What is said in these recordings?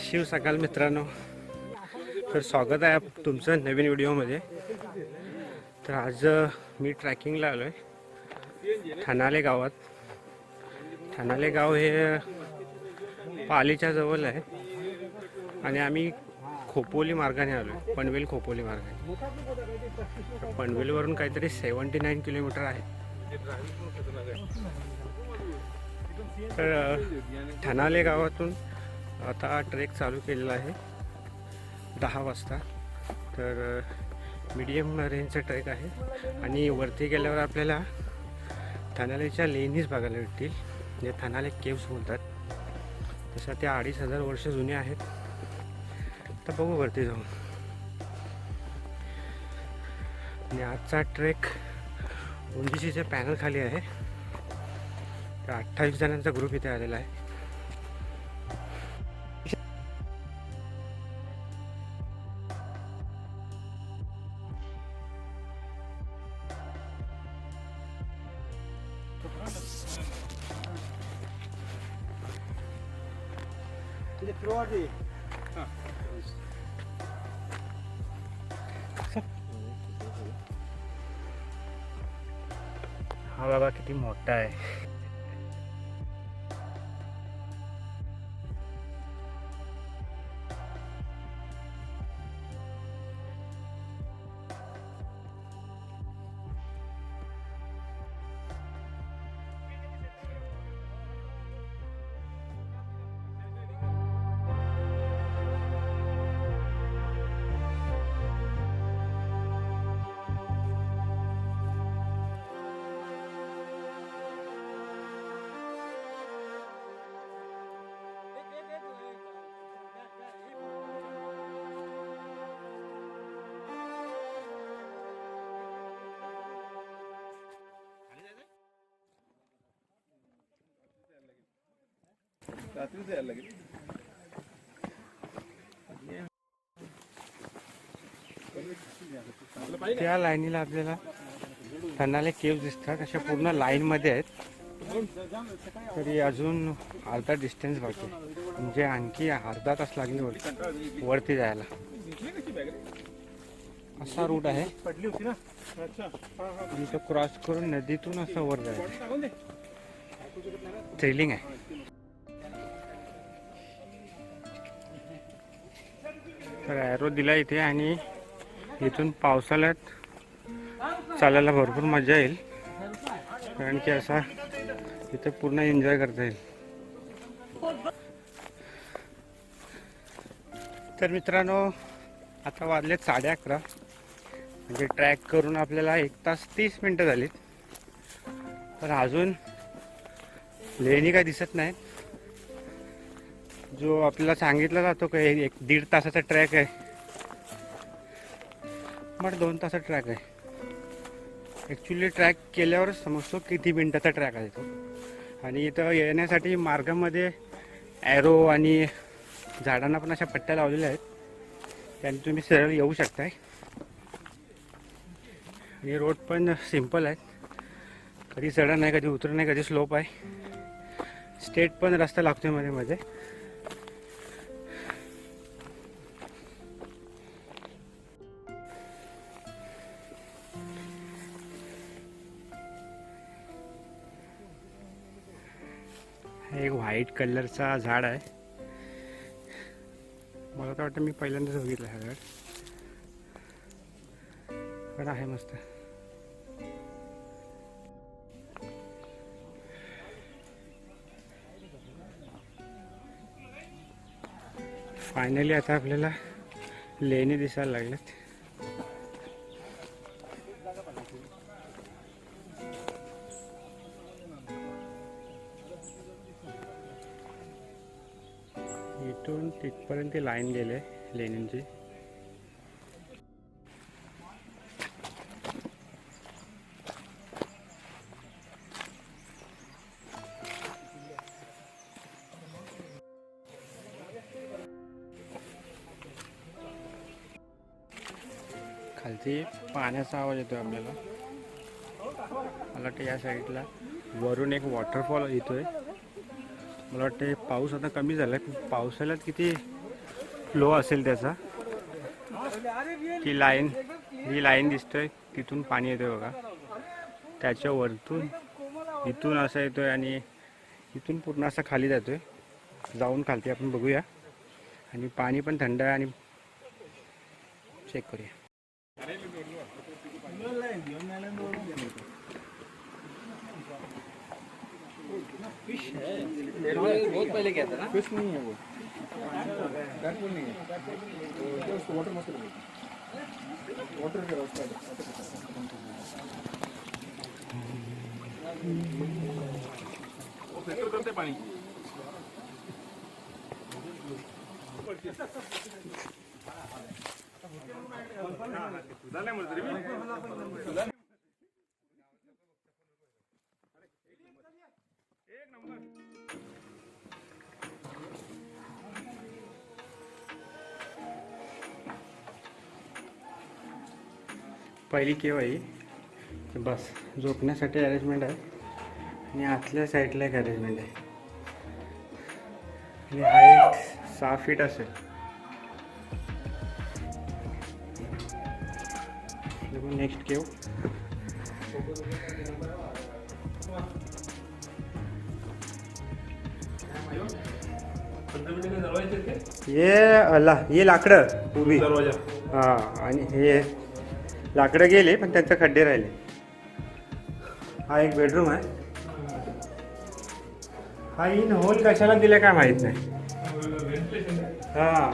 शिव सकाल मित्रांनो. तर स्वागत आहे तुमचं नवीन व्हिडिओमध्ये. तर आज मी ट्रॅकिंगला आलो आहे ठाणाले गावात. ठाणाले गाव हे पालीच्या जवळ आहे. आणि आम्ही खोपोली मार्गाने आलो आहे पनवेल खोपोली मार्गाने. पनवेलवरून काहीतरी सेवन्टी नाईन किलोमीटर आहे. तर अ, ठाणाले गावातून आता ट्रेक चालू केलेला आहे. दहा वाजता. तर मीडियम रेंजचा ट्रेक आहे. आणि वरती गेल्यावर आपल्याला थानालेच्या लेणीच बघायला भेटतील. जे थानाले केव्स बोलतात. तशा त्या अडीच हजार वर्ष जुन्या आहेत. तर बघू वरती जाऊन. आणि आजचा ट्रेक उंचीच्या पॅनल खाली आहे. तर अठ्ठावीस जणांचा ग्रुप इथे आलेला आहे. हा बाबा किती मोठा आहे. रात्रीच यायला लागेल त्या लाईनीला आपल्याला ठणाले केव्ह दिसतात. अशा पूर्ण लाईनमध्ये आहेत. तरी अजून अर्धा डिस्टन्स बाकी म्हणजे आणखी अर्धा तास लागले वरती. वरती जायला. असा रूट आहे. आणि तो क्रॉस करून नदीतून असं वर जायचं. थ्रिलिंग आहे. तर ॲरो दिला इथे आणि इथून पावसाळ्यात चालायला भरपूर मजा येईल. कारण की असा इथे पूर्ण एन्जॉय करता येईल. तर मित्रांनो आता वाजलेत साडे अकरा. म्हणजे ट्रॅक करून आपल्याला एक तास तीस मिनटं झालीत. तर अजून लेणी काय दिसत नाहीत. जो आपल्याला सांगितला जातो का एक दीड तासाचा ट्रॅक आहे. बट दोन तासाचा ट्रॅक आहे. ॲक्च्युली ट्रॅक केल्यावरच समजतो किती मिनटाचा ट्रॅक आहे तो. आणि इथं येण्यासाठी मार्गामध्ये ॲरो आणि झाडांना पण अशा पट्ट्या लावलेल्या आहेत. त्याने तुम्ही सरळ येऊ शकताय. आणि रोड पण सिंपल आहेत कधी चढण नाही कधी उतरण नाही कधी स्लोप आहे. स्टेट पण रस्ता लागतोयमध्ये मध्ये. एक व्हाईट कलरचा झाड आहे. मला तर वाटतं मी पहिल्यांदाच बघितलं हा झाड. पण आहे मस्त. फायनली आता आपल्याला लेणी दिसायला लागल्यात. इथून तिथपर्यंत लाईन गेले लेणींची. खालती पाण्याचा आवाज येतोय आपल्याला. मला वाटतं या साईडला वरून एक वॉटरफॉल येतोय. मला वाटते पाऊस आता कमी झाला आहे पावसाळ्यात किती फ्लो असेल त्याचा? ती लाईन ही लाईन दिसतोय. तिथून पाणी येतोय बघा. त्याच्या वरतून इथून असं येतोय आणि इथून पूर्ण असा खाली जातोय. जाऊन खालती आपण बघूया. आणि पाणी पण थंड आहे आणि चेक करूया. बहुत पहले गया था ना? फिश नहीं है वो। दैट नहीं है। जस्ट वाटर मस्त वाटर के रास्ता फिल्टर करते पाणी पहिली केव आहे ही. बस झोपण्यासाठी अरेंजमेंट आहे. आणि आतल्या साईडला एक अरेंजमेंट आहे. आणि हाईट सहा फीट असेल. Next cave. ये अला ये लाकडं दरवाजा. हा आणि हे लाकडं गेले पण त्यांचे खड्डे राहिले. हा एक बेडरूम आहे. हा इन होल कशाला दिला काय माहीत नाही. हा.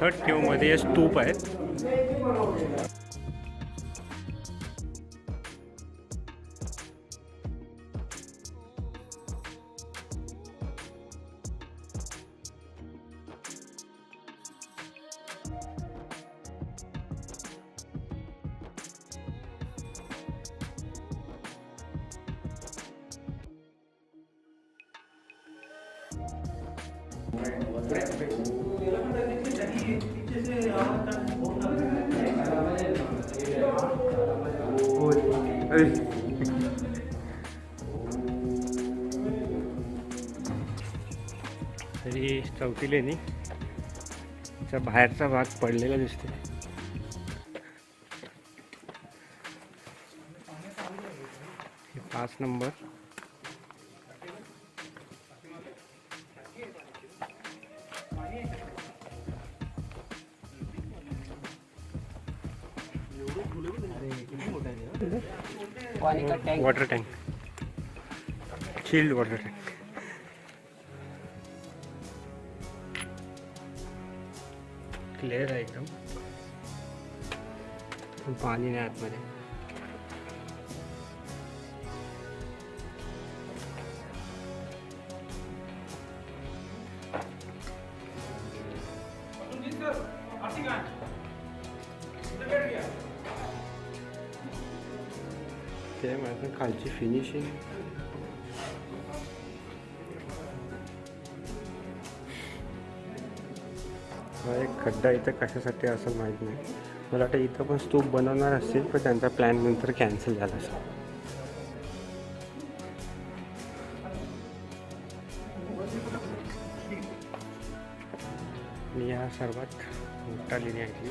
थर्ड क्यू मध्ये स्तूप आहे. तरी चौथी लेणी बाहेरचा भाग पडलेला दिसतो पाच number. Water tank. Chilled water tank clear आहे एकदम. पाणी नाही आतमध्ये. ते माझं खालची फिनिशिंग हा एक खड्डा इथं कशासाठी असं माहीत नाही. मला वाटतं इथं पण स्तूप बनवणार असतील पण त्यांचा प्लॅन नंतर कॅन्सल झाला असेल. मी हा सर्वात मोठा लेणी ऐकली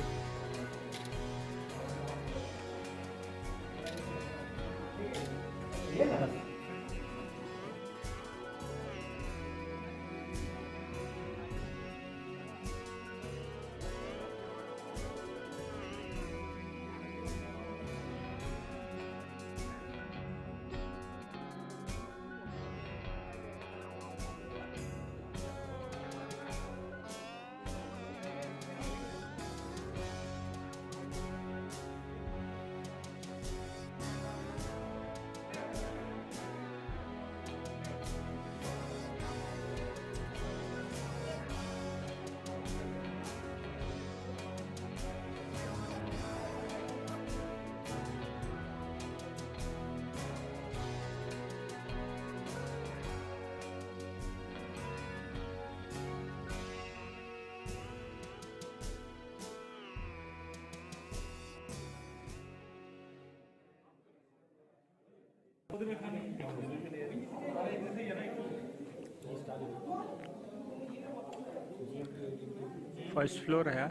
फर्स्ट फ्लोर आहे हा.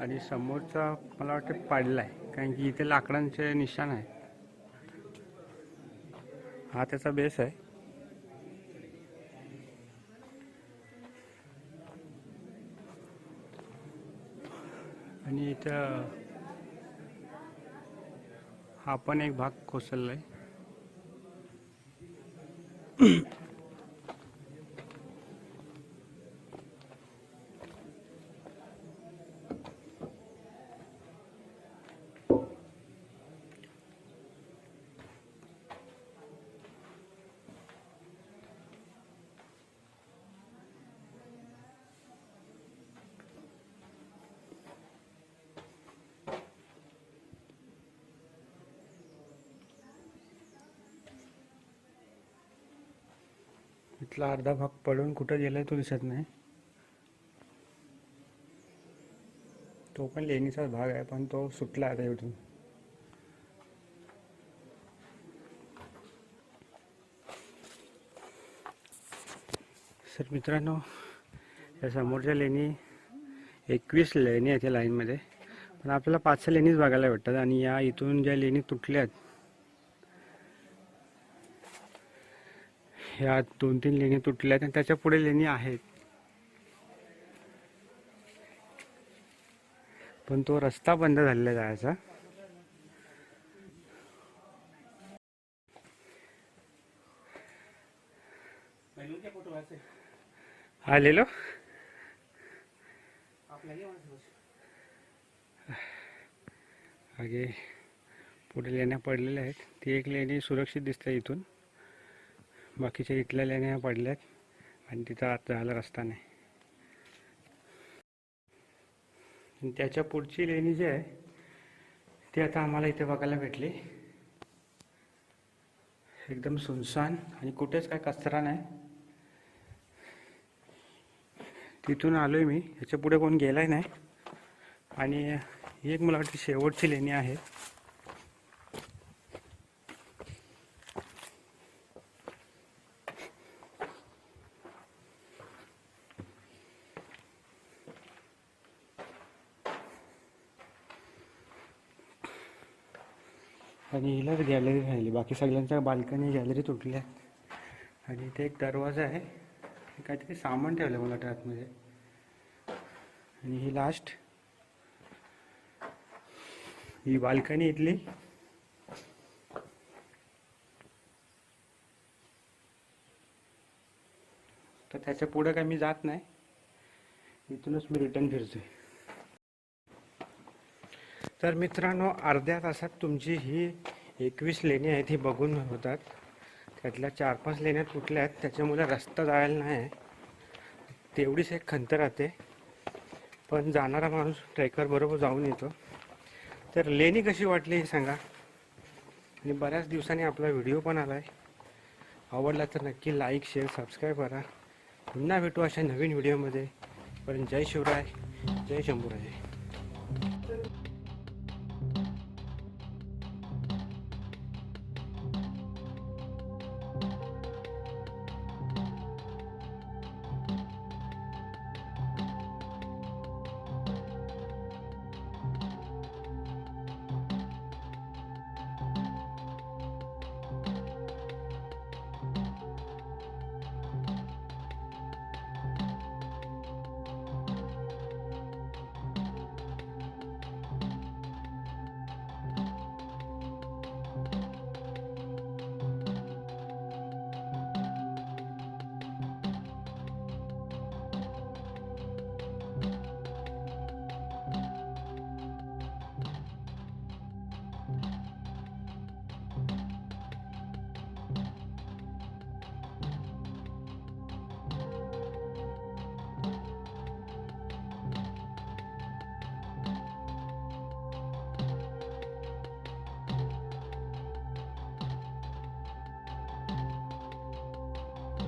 आणि समोरचा मला वाटतं पाडला आहे. कारण की इथे लाकडांचे निशाण आहे. हा त्याचा बेस आहे. आणि इथं हा पण एक भाग कोसळला आहे इथला अर्धा भाग पडून कुठं गेलाय तो दिसत नाही. तो पण लेणीचाच भाग आहे पण तो सुटला आता इथून. सर मित्रांनो या समोरच्या लेणी एकवीस लेणी आहेत या लाईनमध्ये पण आपल्याला पाच सहा लेणीच बघायला भेटतात आणि या इथून ज्या लेणी तुटल्या आहेत ह्या दोन तीन लेणी तुटल्या आणि त्याच्या पुढे लेणी आहेत. पण तो रस्ता बंद झालेला जायचा हा ले आगे पुढे लेण्या पडलेल्या आहेत. ती एक लेणी सुरक्षित दिसते इथून. बाकीच्या इथल्या लेण्या पडल्यात आणि तिथं आत जायला रस्ता नाही. त्याच्या पुढची लेणी जी आहे ती आता आम्हाला इथे बघायला भेटली. एकदम सुनसान आणि कुठेच काय कचरा नाही. तिथून आलो आहे मी. ह्याच्या पुढे कोण गेलाय नाही. आणि ही एक मला वाटते शेवटची लेणी आहे. आणि हिलाच गॅलरी राहिली. बाकी सगळ्यांच्या बाल्कनी गॅलरी तुटल्या आणि इथे एक दरवाजा आहे. काहीतरी सामान ठेवलं मला वाटतं आतमध्ये आणि ही लास्ट ही बाल्कनी इथली. तर त्याच्या पुढं काय मी जात नाही. इथूनच मी रिटर्न फिरतोय. तर मित्रांनो अर्ध्या तासात तुमची ही एकवीस लेणी आहेत ही बघून होतात. त्यातल्या चार पाच लेण्या तुटल्या आहेत त्याच्यामुळे रस्ता जायला नाही आहे. तेवढीच एक खंत राहते. पण जाणारा माणूस ट्रेकर बरोबर जाऊन येतो. तर लेणी कशी वाटली हे सांगा. आणि बऱ्याच दिवसांनी आपला व्हिडिओ पण आला आहे आवडला तर नक्की लाईक शेअर सबस्क्राईब करा. पुन्हा भेटू अशा नवीन व्हिडिओमध्ये. पण जय शिवराय जय शंभूराय